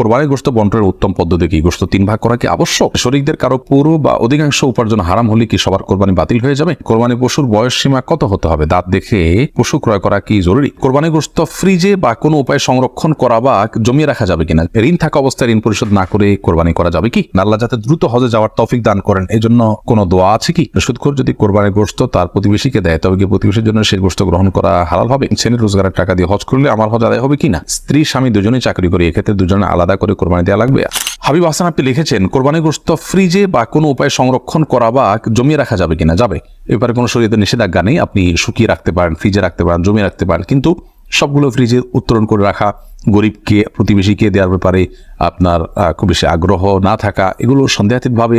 কোরবানি গোস্ত বন্টনের উত্তম পদ্ধতি কি? গোস্ত তিন ভাগ করা কি আবশ্যক? শরিকদের কারও পুরো বা অধিকাংশ উপার্জন হারাম হলে কি সবার কোরবানি বাতিল হয়ে যাবে? কোরবানি পশুর বয়স সীমা কত হতে হবে? দাঁত দেখে পশু ক্রয় করা কি জরুরি? কোরবানি গোস্ত ফ্রিজে বা কোনো উপায়ে সংরক্ষণ করা বা জমিয়ে রাখা যাবে কিনা? ঋণ থাকা অবস্থায় ঋণ পরিশোধ না করে কোরবানি করা যাবে কি? আল্লাহ যাতে দ্রুত হজে যাওয়ার তৌফিক দান করেন এই জন্য কোনো দোয়া আছে কি? সুদখোর যদি কোরবানির গোস্ত তার প্রতিবেশীকে দেয়, তবে কি প্রতিবেশীর জন্য সেই গোস্ত গ্রহণ করা হালাল হবে? শ্রেণির রোজগারের টাকা দিয়ে হজ করলে আমার হজ আদায় হবে কিনা? স্ত্রী, স্বামী দুজনেই চাকরি করে, এক্ষেত্রে দুজনে আলাদা করে কোরবানি দেওয়া লাগবে? হাবিব হাসান আপনি লিখেছেন, কোরবানি গোস্ত ফ্রিজে বা কোনো উপায়ে সংরক্ষণ করা বা জমিয়ে রাখা যাবে কিনা? যাবে। এবারে কোনো শরীরে নিষেধাজ্ঞা নেই, আপনি শুকিয়ে রাখতে পারেন, ফ্রিজে রাখতে পারেন, জমিয়ে রাখতে পারেন। কিন্তু সবগুলো ফ্রিজে উত্তোলন করে রাখা, গরিবকে, প্রতিবেশীকে দেওয়ার ব্যাপারে আপনার খুব বেশি আগ্রহ না থাকা, এগুলো সন্দেহাতীতভাবে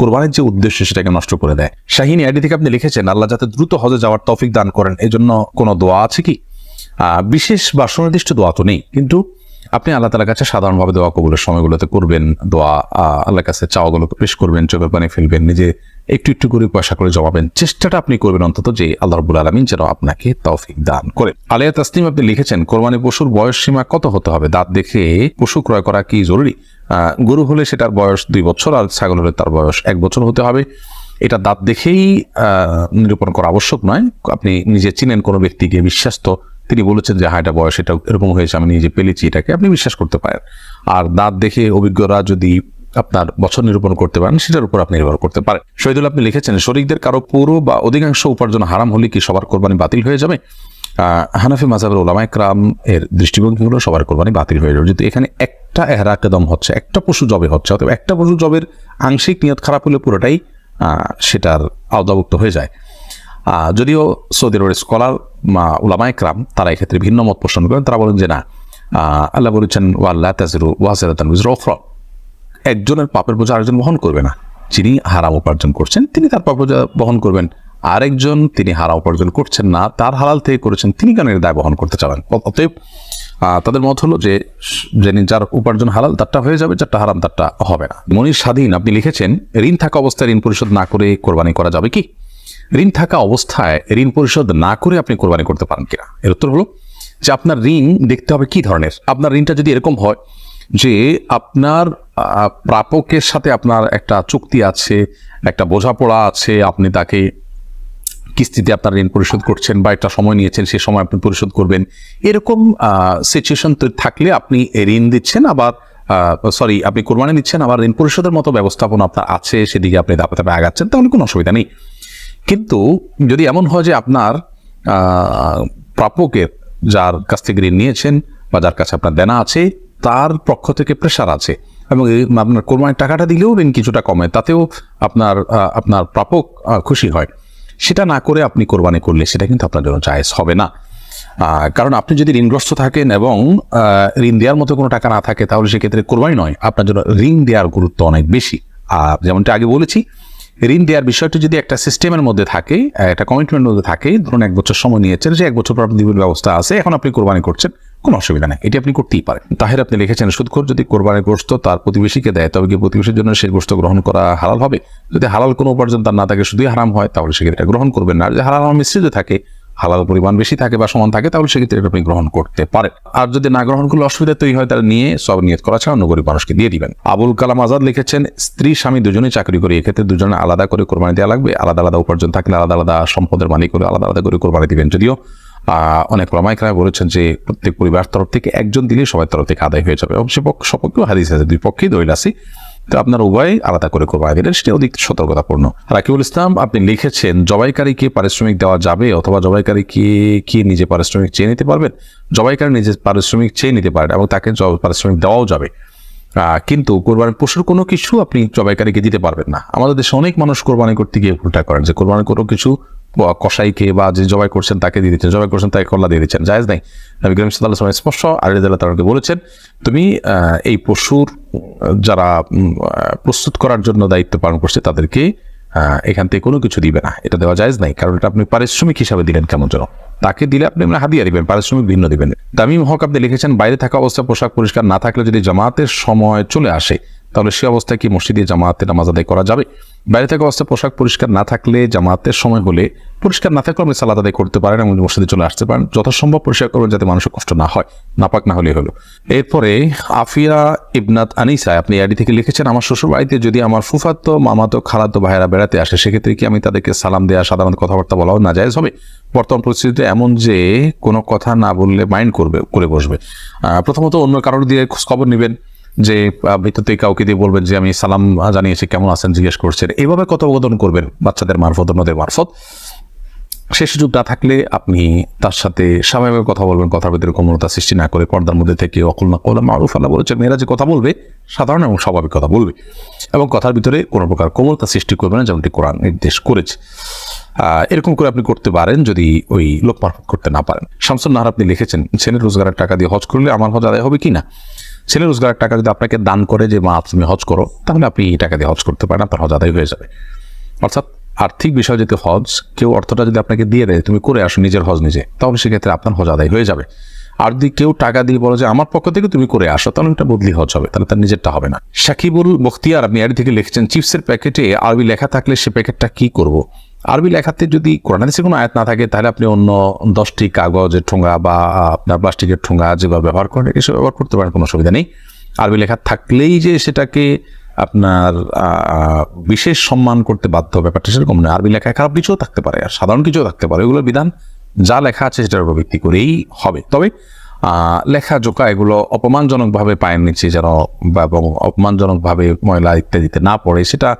কোরবানির যে উদ্দেশ্য সেটাকে নষ্ট করে দেয়। শাহিনী আইডি থেকে আপনি লিখেছেন, আল্লাহ যাতে দ্রুত হজে যাওয়ার তৌফিক দান করেন এই জন্য কোনো দোয়া আছে কি? বিশেষ বা সুনির্দিষ্ট দোয়া তো নেই, কিন্তু আপনি আল্লাহ তালার কাছে সাধারণভাবে দোয়া কবুলের সময়গুলোতে করবেন। দোয়া আল্লাহর কাছে চাওয়াগুলো পেশ করবেন, চোখের পানি ফেলবেন, নিজে একটু একটু করে পয়সা করে জমাবেন। চেষ্টাটা আপনি করবেন অন্তত যে আল্লাহ রবুল আলমিন যেন আপনাকে তৌফিক দান করে। আলিয়া তাসলিম আপনি লিখেছেন, কোরবানি পশুর বয়স সীমা কত হতে হবে? দাঁত দেখে পশু ক্রয় করা কি জরুরি? গরু হলে সেটার বয়স দুই বছর আর ছাগল হলে তার বয়স এক বছর হতে হবে। এটা দাঁত দেখেই নিরূপণ করা আবশ্যক নয়। আপনি নিজে চিনেন কোনো ব্যক্তিকে, বিশ্বাস্ত তিনি বলেছেন যে হ্যাঁ এটা বয়স, এটা এরকম হয়েছে, আমি নিজে পেলেছি এটাকে। আপনি বিশ্বাস করতে পারেন। আর দাঁত দেখে অভিজ্ঞরা যদি আপনার বছর নিরূপণ করতে পারেন, সেটার উপর আপনি নির্ভর করতে পারেন। শহীদুল, আপনি লিখেছেন, শরিকদের কারও পুরো বা অধিকাংশ উপার্জন হারাম হলে কি সবার কোরবানি বাতিল হয়ে যাবে? হানাফি মাজাবের ওলামায় ক্রাম এর দৃষ্টিভঙ্গি হলো সবার কোরবানি বাতিল হয়ে যাবে। যদি এখানে একটা এহরাকে দম হচ্ছে, একটা পশু জবে হচ্ছে অথবা একটা পশু জবের আংশিক নিয়ত খারাপ হলে পুরোটাই সেটার আওতাভুক্ত হয়ে যায়। যদিও সৌদি আরবের স্কলার উলামায় ক্রাম তারা এক্ষেত্রে ভিন্ন মত পোষণ করেন। তারা বলেন যে না আল্লাহ বলেছেন ওয়াল্লা তাজিরু ওয়াজিরাতান উজরা। একজনের পাপের বোঝা আরেকজন বহন করবে না। যিনি হারাম উপার্জন করছেন, তিনি তার পাপ বোঝা বহন করবেন। আরেকজন তিনি হারা উপার্জন করছেন না, তার হালাল থেকে করেছেন, তিনি কেন এর দায় বহন করতে চাবেন অ- অতএব তাদের মত হলো যে, যিনি যার উপার্জন হালাল, তারটা হয়ে যাবে, যারটা হারাম, তারটা হবে না। মনির স্বাধীন, আপনি লিখেছেন, ঋণ থাকা অবস্থায় ঋণ পরিশোধ না করে কোরবানি করা যাবে কি? ঋণ থাকা অবস্থায় ঋণ পরিশোধ না করে আপনি কোরবানি করতে পারেন কিনা? এর উত্তর হলো যে আপনার ঋণ দেখতে হবে কি ধরনের? আপনার ঋণটা যদি এরকম হয় যে আপনার প্রাপকের সাথে আপনার একটা চুক্তি আছে, একটা বোঝাপড়া আছে, আপনি তাকে কিস্তিতে আপনার ঋণ পরিশোধ করছেন বা একটা সময় নিয়েছেন, সে সময় আপনি পরিশোধ করবেন। এরকম সিচুয়েশন থাকলে আপনি ঋণ দিচ্ছেন, আবার সরি আপনি কোরবানি দিচ্ছেন আবার ঋণ পরিশোধের মতো ব্যবস্থাপনা আপনার আছে, সেদিকে আপনি ধাপে ধাপে আগাচ্ছেন, তাহলে কোনো অসুবিধা নেই। কিন্তু যদি এমন হয় যে আপনার প্রাপকের যার কাছ থেকে ঋণ নিয়েছেন বা যার কাছে আপনার দেনা আছে, তার পক্ষ থেকে প্রেশার আছে এবং আপনার কোরবানির টাকাটা দিলেও ঋণ কিছুটা কমে, তাতেও আপনার আপনার প্রাপক খুশি হয়। সেটা না করে আপনি কোরবানি করলে সেটা কিন্তু আপনার জন্য জায়েজ হবে না। কারণ আপনি যদি ঋণগ্রস্ত থাকেন এবং ঋণ দেওয়ার মতো কোনো টাকা না থাকে, তাহলে সেক্ষেত্রে কোরবানি নয়। আপনার জন্য ঋণ দেওয়ার গুরুত্ব অনেক বেশি। আর যেমনটা আগে বলেছি ঋণ দেওয়ার বিষয়টি যদি একটা সিস্টেমের মধ্যে থাকে একটা কমিটমেন্টের মধ্যে থাকে, ধরুন এক বছর সময় নিয়েছেন, যে এক বছর পর আপনি ব্যবস্থা আছে, এখন আপনি কোরবানি করছেন, কোনো অসুবিধা নেই, এটি আপনি করতেই পারেন। তাহের আপনি লিখেছেন, সুদখোর যদি কোরবানি গোস্ত তার প্রতিবেশীকে দেয়, তবে কি প্রতিবেশীর জন্য সেই গোস্ত গ্রহণ করা হালাল হবে? যদি হালাল কোনো উপার্জন তার না থাকে, শুধুই হারাম হয়, তাহলে সেক্ষেত্রে গ্রহণ করবেন না। যদি হারাম মিশ্রিত থাকে হালাল পরিমাণ বেশি থাকে বা সমান থাকে, তাহলে সেক্ষেত্রে এটা আপনি গ্রহণ করতে পারেন। আর যদি না গ্রহণ করলে অসুবিধা তৈরি হয়, তাহলে নিয়ে সব নিয়ত করা ছাড়া অন্য গরিব মানুষকে দিয়ে দিবেন। আবুল কালাম আজাদ লিখেছেন, স্ত্রী, স্বামী দুজনেই চাকরি করে, এক্ষেত্রে দুজনে আলাদা করে কোরবানি দেওয়া লাগবে। আলাদা আলাদা উপার্জন থাকলে আলাদা আলাদা সম্পদের মালিক করে আলাদা আলাদা করে কোরবানি দিবেন। যদিও অনেক রমাইকরা বলেছেন যে, প্রত্যেক পরিবার তরফ থেকে একজন দিলে সবার তরফ থেকে আদায় হয়ে যাবে। অবশ্যই পক্ষ- সপক্ষেও হাদিস আছে, দুই পক্ষেই আছে। তো আপনার উভয় আলাদা করে কোরবানি। দিলেন সেটা অধিক সতর্কতাপূর্ণ। রাকিবুল ইসলাম, আপনি লিখেছেন, জবাইকারীকে পারিশ্রমিক দেওয়া যাবে অথবা জবাইকারীকে কি নিজে পারিশ্রমিক চেয়ে নিতে পারবেন? জবাইকারী নিজে পারিশ্রমিক চেয়ে নিতে পারেন এবং তাকে পারিশ্রমিক দেওয়াও যাবে। কিন্তু কোরবানির পশুর কোনো কিছু আপনি জবাইকারীকে দিতে পারবেন না। আমাদের দেশে অনেক মানুষ কোরবানি করতে গিয়ে উল্টা করেন যে কোরবানি কোনো কিছু ক- কসাইকে বা যে জবাই করছেন তাকে দিয়ে দিচ্ছেন, জবাই করছেন তাকে কল্লা দিয়ে দিচ্ছেন। জায়েজ নাই। নবী করিম ওয়াসাল্লাম স্পষ্ট আলিদাল্লাহ তাআলাকে বলেছেন, তুমি এই পশুর যারা প্রস্তুত করার জন্য দায়িত্ব পালন করছে তাদেরকে এখান থেকে কোনো কিছু দিবে না। এটা দেওয়া জায়েজ নাই, কারণ এটা আপনি পারিশ্রমিক হিসাবে দিলেন কেমন যেন। তাকে দিলে আপনি মানে হাদিয়া দিবেন, পারিশ্রমিক ভিন্ন দিবেন। তামিম হক আপনি লিখেছেন, বাইরে থাকা অবস্থা, পোশাক পরিষ্কার না থাকলে যদি জামাতের সময় চলে আসে তাহলে সে অবস্থায় কি মসজিদে জামাতে নামাজ আদায় করা যাবে? বাইরে থেকে অবস্থায় পোশাক পরিষ্কার না থাকলে জামাতের সময় হলে পরিষ্কার না থাকলে আপনি সালাদ আদায় করতে পারেন এবং মসজিদে চলে আসতে পারেন। যথাসম্ভব পরিষ্কার করবেন যাতে মানুষের কষ্ট না হয়। নাপাক না হলে হলো। এরপরে আফিয়া ইবনাত আনিসা, আপনি আইডি থেকে লিখেছেন, আমার শ্বশুর বাড়িতে যদি আমার ফুফাতো, মামাতো, খালাতো ভাইয়েরা বেড়াতে আসে, সেক্ষেত্রে কি আমি তাদেরকে সালাম দেওয়া সাধারণত কথাবার্তা বলাও না যায় হবে? বর্তমান পরিস্থিতিতে এমন যে কোনো কথা না বললে মাইন্ড করবে, করে বসবে। প্রথমত অন্য কারোর দিয়ে খবর নেবেন। যে থেকে কাউকে দিয়ে বলবেন যে, আমি সালাম জানিয়েছি, কেমন আছেন? জিজ্ঞেস করছেন। এভাবে কথোপকথন করবেন বাচ্চাদের মারফত, অন্যদের মারফত। সে সুযোগ না থাকলে আপনি তার সাথে স্বাভাবিক কথা বলবেন, কথার ভিতরে কোমলতা সৃষ্টি না করে পর্দার মধ্যে থেকে অকুল না কৌলা মারুফ আল্লাহ বলেছেন, মেয়েরা যে কথা বলবে, সাধারণ এবং স্বাভাবিক কথা বলবে। এবং কথার ভিতরে কোনো প্রকার কোমলতা সৃষ্টি করবে না, যেমনটি কোরআন নির্দেশ করেছে। এরকম করে আপনি করতে পারেন যদি ওই লোক মারফত করতে না পারেন। শামসুন নাহার আপনি লিখেছেন, ছেলের রোজগারের টাকা দিয়ে হজ করলে আমার হজ আদায় হবে কি না? ছেলে রোজগারের টাকা যদি আপনাকে দান করে যে, মা তুমি হজ করো, তাহলে আপনি এই টাকা দিয়ে হজ করতে পারেন, আপনার হজ আদায় হয়ে যাবে। অর্থাৎ আর্থিক বিষয় যদি হজ, কেউ অর্থটা যদি আপনাকে দিয়ে দেয়, তুমি করে আসো নিজের হজ নিজে, তাহলে সেক্ষেত্রে আপনার হজ আদায় হয়ে যাবে। আর যদি কেউ টাকা দিয়ে বলো যে, আমার পক্ষ থেকে তুমি করে আসো, তাহলে এটা বদলি হজ হবে, তাহলে তার নিজেরটা হবে না। সাকিবুল বখতিয়ার আপনি আড়ি থেকে লিখছেন, চিপসের প্যাকেটে আরবি লেখা থাকলে সে প্যাকেটটা কি করব? আরবি লেখাতে যদি কোরআনাদিসে কোনো আয়াত না থাকে, তাহলে আপনি অন্য দশটি কাগজের ঠোঙ্গা বা আপনার প্লাস্টিকের ঠোঙ্গা যেগুলো ব্যবহার করেন, এসব ব্যবহার করতে পারেন, কোনো অসুবিধা নেই। আরবি লেখা থাকলেই যে সেটাকে আপনার বিশেষ সম্মান করতে বাধ্য ব্যাপারটা সেরকম নয় আরবি লেখায় খারাপ কিছুও থাকতে পারে, আর সাধারণ কিছুও থাকতে পারে। এগুলোর বিধান যা লেখা আছে সেটার উপর ভিত্তি করেই হবে। তবে লেখা জোকা এগুলো অপমানজনকভাবে পায়ের নিচে যেন এবং অপমানজনকভাবে ময়লা ইত্যাদিতে না পড়ে, সেটা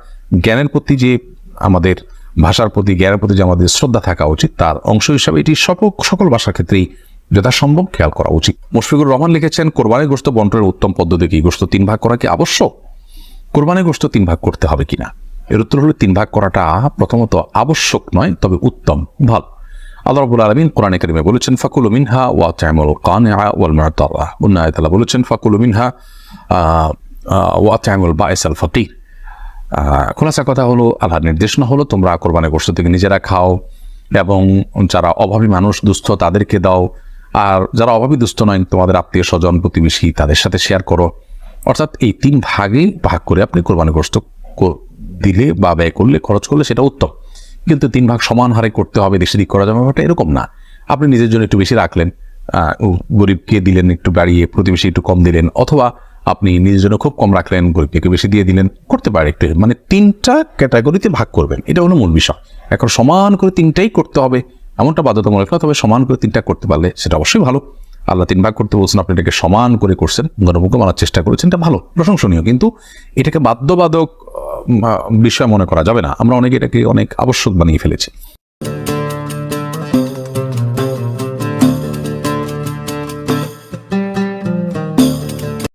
জ্ঞানের প্রতি যে আমাদের ভাষার প্রতি, জ্ঞানের প্রতি যে আমাদের শ্রদ্ধা থাকা উচিত, তার অংশ হিসাবে এটি সকল সকল ভাষার ক্ষেত্রেই যথাসম্ভব খেয়াল করা উচিত। মুশফিকুর রহমান লিখেছেন কোরবানি গোস্ত বন্টনের উত্তম পদ্ধতি কি? গোস্ত তিন ভাগ করা কি আবশ্যক? কোরবানি গোস্ত তিন ভাগ করতে হবে কিনা? এর উত্তর হলো, তিন ভাগ করাটা প্রথমত আবশ্যক নয়, তবে উত্তম, ভালো। আল্লাহ আলামিন বলেছেন ওয়া বলেছেন ওয়া খোলাসা কথা হলো, আল্লাহর নির্দেশনা হলো তোমরা কোরবানি গোস্ত থেকে নিজেরা খাও এবং যারা অভাবী মানুষ, দুস্থ তাদেরকে দাও। আর যারা অভাবী, দুস্থ নয়, তোমাদের আত্মীয় স্বজন, প্রতিবেশী, তাদের সাথে শেয়ার করো। অর্থাৎ এই তিন ভাগে ভাগ করে আপনি কোরবানি গোস্ত দিলে বা ব্যয় করলে, খরচ করলে সেটা উত্তম। কিন্তু তিন ভাগ সমান হারে করতে হবে বেশি দিক করা যাবে ব্যাপারটা এরকম না। আপনি নিজের জন্য একটু বেশি রাখলেন গরিবকে দিলেন, একটু বাড়িয়ে প্রতিবেশী একটু কম দিলেন, অথবা আপনি নিজের জন্য খুব কম রাখলেন, গরিবকে বেশি দিয়ে দিলেন, করতে পারে একটু। মানে তিনটা ক্যাটাগরিতে ভাগ করবেন। এটা হলো মূল বিষয়। এখন সমান করে তিনটাই করতে হবে, এমনটা বাধ্যতামূলক না তবে সমান করে তিনটা করতে পারলে সেটা অবশ্যই ভালো। আল্লাহ তিন ভাগ করতে বলছেন, আপনি এটাকে সমান করে করছেন গণমুখ মানার চেষ্টা করেছেন, এটা ভালো, প্রশংসনীয়। কিন্তু এটাকে বাধ্যবাধক বিষয় মনে করা যাবে না। আমরা অনেকে এটাকে অনেক আবশ্যক বানিয়ে ফেলেছি।